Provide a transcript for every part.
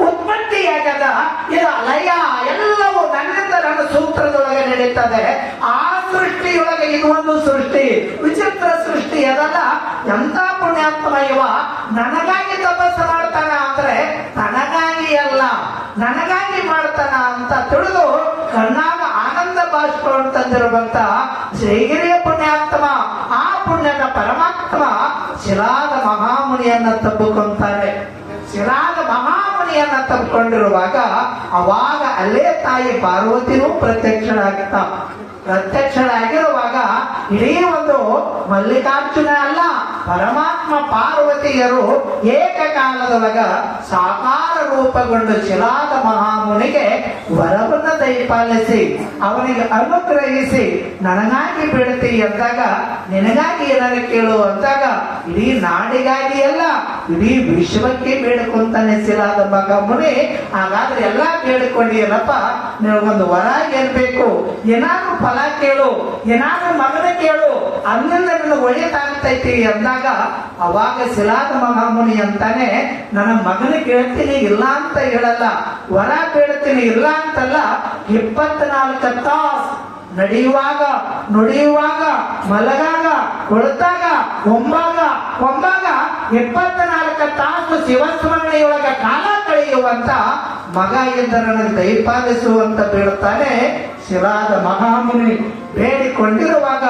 ಉತ್ಪತ್ತಿಯಾಗದ ಇದು ಲಯ ಎಲ್ಲವೂ ನನ್ನ ಸೂತ್ರದೊಳಗೆ ನಡೀತದೆ. ಆ ಸೃಷ್ಟಿಯೊಳಗೆ ಇದು ಒಂದು ಸೃಷ್ಟಿ. ವಿಚಿತ್ರ ಸೃಷ್ಟಿ ಅದಲ್ಲ. ಎಂತ ಪುಣ್ಯಾತ್ಮ ಇವ? ನನಗಾಗಿ ತಪಸ್ಸು ಮಾಡ್ತಾನ ಅಂದ್ರೆ ತನಗಾಗಿ ಅಲ್ಲ. ನನಗಾಗಿ ಮಾಡ್ತಾನ ಅಂತ ತಿಳಿದು ಕಣ್ಣಾಗ ಆನಂದ ಬಾಷ್ಪ ಅಂತಂದಿರುವಂತ ಶ್ರೀಗಿರಿಯ ಪುಣ್ಯಾತ್ಮ, ಆ ಪುಣ್ಯದ ಪರಮಾತ್ಮ ಶಿರಾದ ಮಹಾಮುನಿಯನ್ನ ತಬ್ಬುಕೊಂತಾರೆ. ಶಿಲಾದ ಮಹಾಮುನಿಯನ್ನ ತಂದ್ಕೊಂಡಿರುವಾಗ ಅವಾಗ ಅಲ್ಲೇ ತಾಯಿ ಪಾರ್ವತಿನೂ ಪ್ರತ್ಯಕ್ಷರಾಗ್ತಾ ಪ್ರತ್ಯಕ್ಷರಾಗಿರುವಾಗ ಇಡೀ ಒಂದು ಮಲ್ಲಿಕಾರ್ಜುನ ಅಲ್ಲ, ಪರಮಾತ್ಮ ಪಾರ್ವತಿಯರು ಏಕಕಾಲದೊಳಗ ಸಾಕಾರ ರೂಪಗೊಂಡ ಶಿಲಾದ ಮಹಾಮುನಿಗೆ ವರವನ್ನ ದಯಪಾಲಿಸಿ, ಅವನಿಗೆ ಅನುಗ್ರಹಿಸಿ, ನನಗಾಗಿ ಬಿಡುತ್ತಿ ಅಂದಾಗ ನಿನಗಾಗಿ ಏನಾರ ಕೇಳು ಅಂದಾಗ ಇಡೀ ನಾಡಿಗಾಗಿ ಅಲ್ಲ, ಇಡೀ ವಿಶ್ವಕ್ಕೆ ಬೇಡಿಕೊಂತಾನೆ ಸಿಲಾದ ಮಗ ಮುನಿ. ಹಾಗಾದ್ರೆ ಎಲ್ಲಾ ಬೇಡಿಕೊಂಡಿಯಲ್ಲಪ್ಪ ನಿನಗೊಂದು ವರ ಏನ್ಬೇಕು ಏನಾದ್ರು ಫಲ ಕೇಳು, ಏನಾದ್ರು ಮಗನ ಕೇಳು. ಅನ್ನಿಂದ ನಿನಗೆ ಒಳ್ಳೇದಾಗ್ತೈತಿ ಅಂದಾಗ, ಅವಾಗ ಶಿಲಾದ ಮಹಾಮುನಿ ಅಂತಾನೆ, ನನ್ನ ಮಗನ ಕೇಳ್ತೀನಿ ಇಲ್ಲ ಅಂತ ಹೇಳಲ್ಲ. ವರ ಕೇಳ್ತೀನಿ ಇಲ್ಲ ಅಂತಲ್ಲ, ಇಪ್ಪತ್ನಾಲ್ಕು ತಾಸು ನಡೆಯುವಾಗ, ನುಡಿಯುವಾಗ, ಮಲಗಾಗ ಕೊಳತಾಗ ಒಂಬಾಗ ಒಂಬಾಗ ಇಪ್ಪತ್ನಾಲ್ಕು ತಾಸು ಶಿವಸ್ಮರಣೆಯೊಳಗ ಕಾಲ ಕಳೆಯುವಂತ ಮಗ ಎಂದು ನನಗೆ ದಯಪಾಲಿಸುವಂತ ಬೀಳುತ್ತಾನೆ ಶಿಲಾದ ಮಹಾಮುನಿ ಬೇಡಿಕೊಂಡಿರುವಾಗ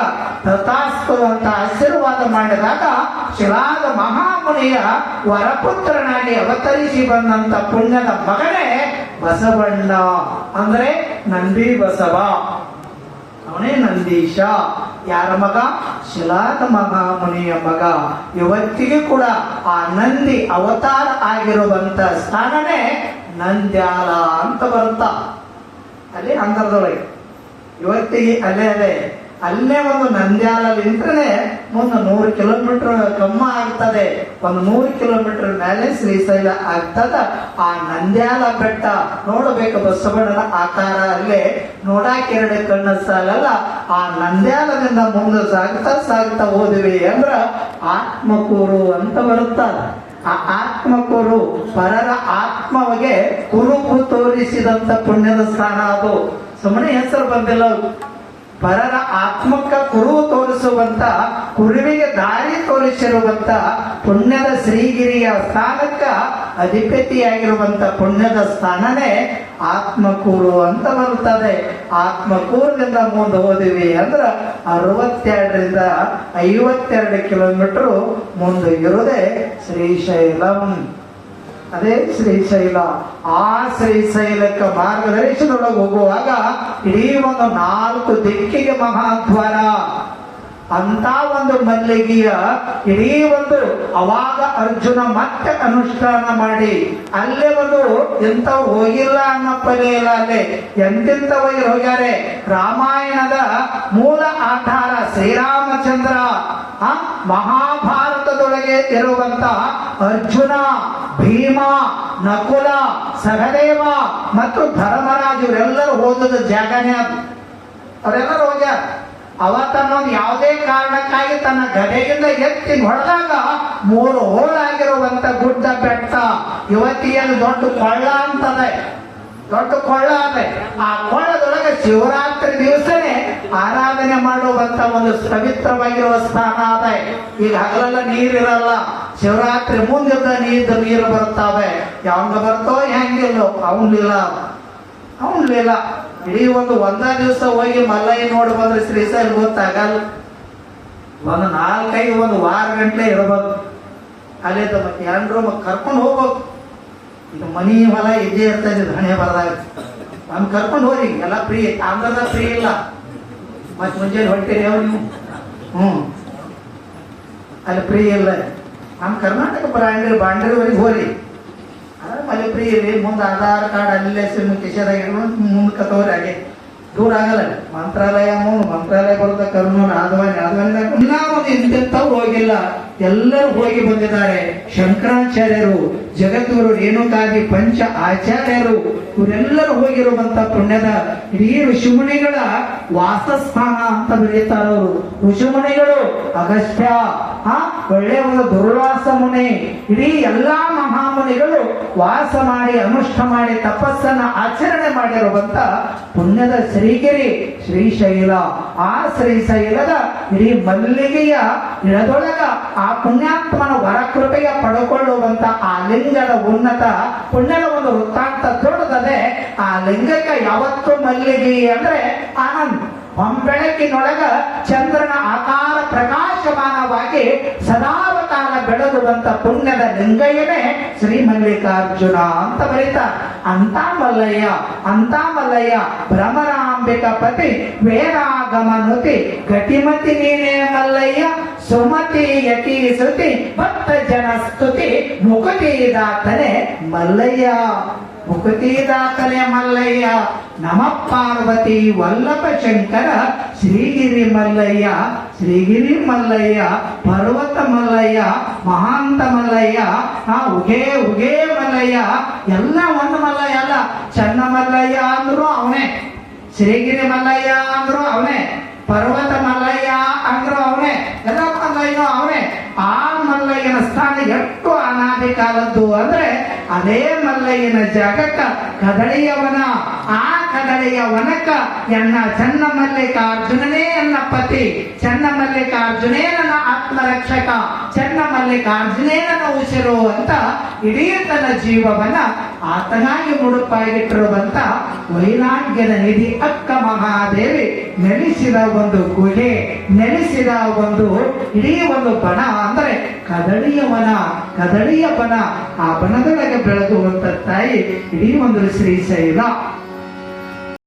ತಥಾಸ್ತು ಅಂತ ಆಶೀರ್ವಾದ ಮಾಡಿದಾಗ ಶಿಲಾದ ಮಹಾಮುನಿಯ ವರಪುತ್ರನಾಗಿ ಅವತರಿಸಿ ಬಂದಂತ ಪುಣ್ಯದ ಮಗನೇ ಬಸವಣ್ಣ. ಅಂದ್ರೆ ನಂದಿ ಬಸವ. ಅವನೇ ನಂದೀಶ. ಯಾರ ಮಗ? ಶಿಲಾದ ಮುನಿಯ ಮಗ. ಇವತ್ತಿಗೆ ಕೂಡ ಆ ನಂದಿ ಅವತಾರ ಆಗಿರುವಂತ ಸ್ಥಾನನೇ ನಂದ್ಯಾಲ ಅಂತ ಬರುತ್ತ? ಅಲ್ಲಿ ಅಂತರದೊಳಗೆ. ಇವತ್ತಿಗೆ ಅಲ್ಲೇ ಅಲ್ಲೇ. ಅಲ್ಲೇ ಒಂದು ನಂದ್ಯಾಲ ನಿಂತ್ರೆ ಒಂದು ನೂರು ಕಿಲೋಮೀಟರ್ ಕಮ್ಮ ಆಗ್ತದೆ. ಒಂದು ನೂರು ಕಿಲೋಮೀಟರ್ ಮೇಲೆ ಶ್ರೀಶೈಲ ಆಗ್ತದ. ಆ ನಂದ್ಯಾಲ ಬೆಟ್ಟ ನೋಡಬೇಕು ಬಸವಣ್ಣನ ಆಕಾರ ಅಲ್ಲೇ. ನೋಡಾಕ ಎರಡು ಕಣ್ಣ ಸಾಲಲ್ಲ. ಆ ನಂದ್ಯಾಲದಿಂದ ಮುಂದೆ ಸಾಗ್ತಾ ಸಾಗ್ತಾ ಹೋದಿವಿ ಅಂದ್ರ ಆತ್ಮಕೂರು ಅಂತ ಬರುತ್ತ. ಆ ಆತ್ಮಕೂರು ಪರರ ಆತ್ಮವಗೆ ಕುರುಕು ತೋರಿಸಿದಂತ ಪುಣ್ಯದ ಸ್ಥಾನ ಅದು. ಸುಮ್ಮನೆ ಹೆಸರು ಬಂದಿಲ್ಲ. ಪರರ ಆತ್ಮಕ್ಕ ಕುರು ತೋರಿಸುವಂತ, ಕುರುವಿಗೆ ದಾರಿ ತೋರಿಸಿರುವಂತ ಪುಣ್ಯದ ಶ್ರೀಗಿರಿಯ ಸ್ಥಾನಕ್ಕ ಅಧಿಪತಿಯಾಗಿರುವಂತ ಪುಣ್ಯದ ಸ್ಥಾನನೇ ಆತ್ಮಕೂರು ಅಂತ ಬರುತ್ತದೆ. ಆತ್ಮಕೂರಿನಿಂದ ಮುಂದೆ ಹೋದಿವಿ ಅಂದ್ರೆ ಅರವತ್ತೆರಡರಿಂದ ಐವತ್ತೆರಡು ಕಿಲೋಮೀಟರ್ ಮುಂದೆ ಇರುವುದೇ ಶ್ರೀಶೈಲಂ. ಅದೇ ಶ್ರೀಶೈಲ. ಆ ಶ್ರೀಶೈಲಕ್ಕೆ ಮಾರ್ಗದರ್ಶನದೊಳಗೆ ಹೋಗುವಾಗ ಇಡೀ ಒಂದು ನಾಲ್ಕು ದಿಕ್ಕಿಗೆ ಮಹಾದ್ವಾರ ಅಂತ ಒಂದು ಮಲ್ಲಿಗೆಯ ಇಡೀ ಒಂದು ಅವಾಗ ಅರ್ಜುನ ಮತ್ತೆ ಅನುಷ್ಠಾನ ಮಾಡಿ, ಅಲ್ಲೇ ಒಂದು ಎಂತ ಹೋಗಿಲ್ಲ ಅನ್ನೋ ಇಲ್ಲ ಅಲ್ಲೇ. ಎಂತೆಂಥವಾಗಿ ಹೋಗ್ಯಾರೆ. ರಾಮಾಯಣದ ಮೂಲ ಆಧಾರ ಶ್ರೀರಾಮಚಂದ್ರ, ಆ ಮಹಾಭಾರತದೊಳಗೆ ಇರುವಂತ ಅರ್ಜುನ, ಭೀಮ, ನಕುಲ, ಸಹದೇವ ಮತ್ತು ಧರ್ಮರಾಜ್, ಇವರೆಲ್ಲರೂ ಹೋದದ ಜಾಗನೇ ಅದು. ಅವರೆಲ್ಲರೂ ಹೋಗ್ಯಾರ. ಅವತ್ತನ್ನೊಂದು ಯಾವುದೇ ಕಾರಣಕ್ಕಾಗಿ ತನ್ನ ಗದೆಯಿಂದ ಎತ್ತಿ ಹೊಡೆದಾಗ ಮೂರು ಹೋಳಾಗಿರುವಂತ ಗುಡ್ಡ ಬೆಟ್ಟ ಯುವತಿಯನ್ನು ದೊಡ್ಡ ಕೊಳ್ಳ ಅಂತದೆ. ದೊಡ್ಡ ಕೊಳ್ಳ ಅದೆ. ಆ ಕೊಳ್ಳದೊಳಗೆ ಶಿವರಾತ್ರಿ ದಿವಸನೇ ಆರಾಧನೆ ಮಾಡುವಂತ ಒಂದು ಪವಿತ್ರವಾಗಿರುವ ಸ್ಥಾನ ಅದ. ಈಗ ಹಗಲೆಲ್ಲ ನೀರಿರಲ್ಲ. ಶಿವರಾತ್ರಿ ಮುಂದಿದ್ದ ನೀರು ನೀರು ಬರ್ತಾವೆ ಯಾವಂಗ ಬರ್ತೋ ಹೆಂಗಿಲ್ಲೋ, ಅವನಿಲ್ಲ. ಅವನಿಲ್ಲ. ಇಡೀ ಒಂದು ಒಂದ ದಿವಸ ಹೋಗಿ ಮಲ್ಲಯ್ಯ ನೋಡಿ ಬಂದ್ರೆ ಶ್ರೀಸೈಲ್ ಗೊತ್ತಾಗಲ್ಲ. ಒಂದು ನಾಲ್ಕೈದು, ಒಂದು ವಾರ ಗಂಟೆ ಇರಬೇಕು. ಅಲ್ಲೇ ಮತ್ತೆ ಎರಡ್ರು ಕರ್ಕೊಂಡು ಹೋಗ್ಬೇಕು. ಇದು ಮನಿ ಹೊಲ ಇದ್ದೇ ಇರ್ತದೆ, ಇದು ಹಣೆ ಬರದಾಗ ನಮ್ಗೆ ಕರ್ಕೊಂಡು ಹೋಗಿ, ಎಲ್ಲ ಫ್ರೀ ಆಂಧ್ರದ ಫ್ರೀ ಇಲ್ಲ. ಮತ್ತೆ ಮುಂಜಾನೆ ಹೊಂಟಿರಿ ಅವ್ರು ನೀವು. ಹ್ಞೂ ಅಲ್ಲಿ ಫ್ರೀ ಇಲ್ಲ. ನಮ್ಮ ಕರ್ನಾಟಕ ಬಾಂಡ್ರಿ ಬಾಂಡ್ರಿವರೆಗೆ ಹೋರಿ. ಮನೆ ಫ್ರೀ ಇರಿ ಮುಂದೆ ಆಧಾರ್ ಕಾರ್ಡ್ ಅಲ್ಲೇ ಸಿಮ್ ಕಿಶದಾಗ ಇಟ್ಕೊಂಡು ಮುಂದಕ್ಕೆ ದೂರ ಆಗಲ್ಲ ಮಂತ್ರಾಲಯ ಮಂತ್ರಾಲಯ ಬರುತ್ತೆ ಕರ್ನೂಲ್, ಆದವಾನಿ ಆದವಾನಿ ಇಂತೆಂಥವ್ರು ಹೋಗಿಲ್ಲ. ಎಲ್ಲರೂ ಹೋಗಿ ಬಂದಿದ್ದಾರೆ. ಶಂಕರಾಚಾರ್ಯರು, ಜಗದ್ಗುರು, ರೇಣುಕಾದಿ, ಪಂಚ ಆಚಾರ್ಯರು, ಇವರೆಲ್ಲರೂ ಹೋಗಿರುವಂತ ಪುಣ್ಯದ ಇಡೀ ಋಷಿಮುನಿಗಳ ವಾಸಸ್ಥಾನ ಅಂತ ಬೆಳೀತಾರ ಋಷಿಮುನಿಗಳು ಅಗಸ್ತ್ಯ ಆ ದುರ್ವಾಸ ಮುನಿ. ಇಡೀ ಎಲ್ಲಾ ಮಹಾಮುನಿಗಳು ವಾಸ ಮಾಡಿ, ಅನುಷ್ಠ ಮಾಡಿ, ತಪಸ್ಸನ್ನ ಆಚರಣೆ ಮಾಡಿರುವಂತ ಪುಣ್ಯದ ಶ್ರೀಗಿರಿ, ಶ್ರೀಶೈಲ. ಆ ಶ್ರೀಶೈಲದ ಇಡೀ ಮಲ್ಲಿಗೆಯ ಇಳದೊಳಗ ಆ ಪುಣ್ಯಾತ್ಮನ ವರಕೃಪೆಯ ಪಡ್ಕೊಳ್ಳುವಂತ ಆ ಲಿಂಗದ ಉನ್ನತ ಪುಣ್ಯದ ಒಂದು ವೃತ್ತಾಂತ ದೊಡ್ಡದದೆ ಆ ಲಿಂಗಕ್ಕೆ ಯಾವತ್ತೂ ಮಲ್ಲಿಗೆ ಅಂದ್ರೆ ಆನಂದ್. ಬೆಳಕಿನೊಳಗ ಚಂದ್ರನ ಆಕಾರ ಪ್ರಕಾಶಮಾನವಾಗಿ ಸದಾವಕಾಲ ಬೆಳಗುವಂತ ಪುಣ್ಯದ ಲಿಂಗಯ್ಯನೇ ಶ್ರೀ ಮಲ್ಲಿಕಾರ್ಜುನ ಅಂತ ಬರೀತಾರೆ. ಅಂತ ಮಲ್ಲಯ್ಯ ಅಂತ ಮಲ್ಲಯ್ಯ ಭ್ರಮರಾಂಬಿಕ ಪತಿ ವೇರಾಗಮನುತಿ ಗಟಿಮತಿ ನೀನೇ ಮಲ್ಲಯ್ಯ, ಸುಮತಿ ಯತಿ ಸುತಿ ಭಕ್ತ ಜನ ಸ್ತುತಿ ಮುಕುತಿ ದಾತನೆ ಮಲ್ಲಯ್ಯ. ಮುಕುತಿದಾತನೆ ಮಲ್ಲಯ್ಯ, ನಮ ಪಾರ್ವತಿ ವಲ್ಲಭ ಶಂಕರ, ಶ್ರೀಗಿರಿ ಮಲ್ಲಯ್ಯ ಶ್ರೀಗಿರಿ ಮಲ್ಲಯ್ಯ, ಪರ್ವತ ಮಲ್ಲಯ್ಯ, ಮಹಾಂತ ಮಲ್ಲಯ್ಯ, ಆ ಉಗೇ ಉಗೇ ಮಲ್ಲಯ್ಯ, ಎಲ್ಲ ಒಂದು ಮಲ್ಲಯ್ಯ ಅಲ್ಲ, ಚನ್ನ ಮಲ್ಲಯ್ಯ ಅಂದ್ರು ಅವನೇ, ಶ್ರೀಗಿರಿ ಮಲ್ಲಯ್ಯ ಅಂದ್ರು ಅವನೇ, ಪರ್ವತ ಮಲ್ಲಯ್ಯ ಅಂದ್ರು ಅವನೇ ಎಲ್ಲ ಮಲ್ಲಯ್ಯನೂ ಅವನೇ, ಆ ಮಲ್ಲಯ್ಯನ ಸ್ಥಾನ ಎಷ್ಟು ಅನಾದಿ ಕಾಲದ್ದು ಅಂದ್ರೆ ಅದೇ ಮಲ್ಲಯ್ಯನ ಜಾಗಕ್ಕ ಕದಳಿಯವನ ಆ ಕದಳಿಯ ವನಕ ಎನ್ನ ಚನ್ನ ಮಲ್ಲಿಕಾರ್ಜುನನೇ ನನ್ನ ಪತಿ ಚನ್ನ ಮಲ್ಲಿಕಾರ್ಜುನೇ ನನ್ನ ಆತ್ಮರಕ್ಷಕ. ಚನ್ನ ಮಲ್ಲಿಕಾರ್ಜುನೇ ನನ್ನ ಉಸಿರು ಅಂತ ಇಡೀ ತನ್ನ ಜೀವವನ್ನ ಆತನಾಗಿ ಮುಡುಪಾಗಿಟ್ಟಿರುವಂತ ವೈರಾಗ್ಯದ ನಿಧಿ ಅಕ್ಕ ಮಹಾದೇವಿ ನೆಲೆಸಿದ ಒಂದು ಗುಹೆ, ನೆಲೆಸಿದ ಒಂದು ಇಡೀ ಒಂದು ಬಣ ಅಂದ್ರೆ ಕದಳಿಯ ವನ ಕದಳಿಯ ಬನ ಆ ಬನದೊಳಗೆ ಬೆಳೆದುವಂತ ತಾಯಿ ಇಡೀ ಒಂದು ಶ್ರೀಶೈಲ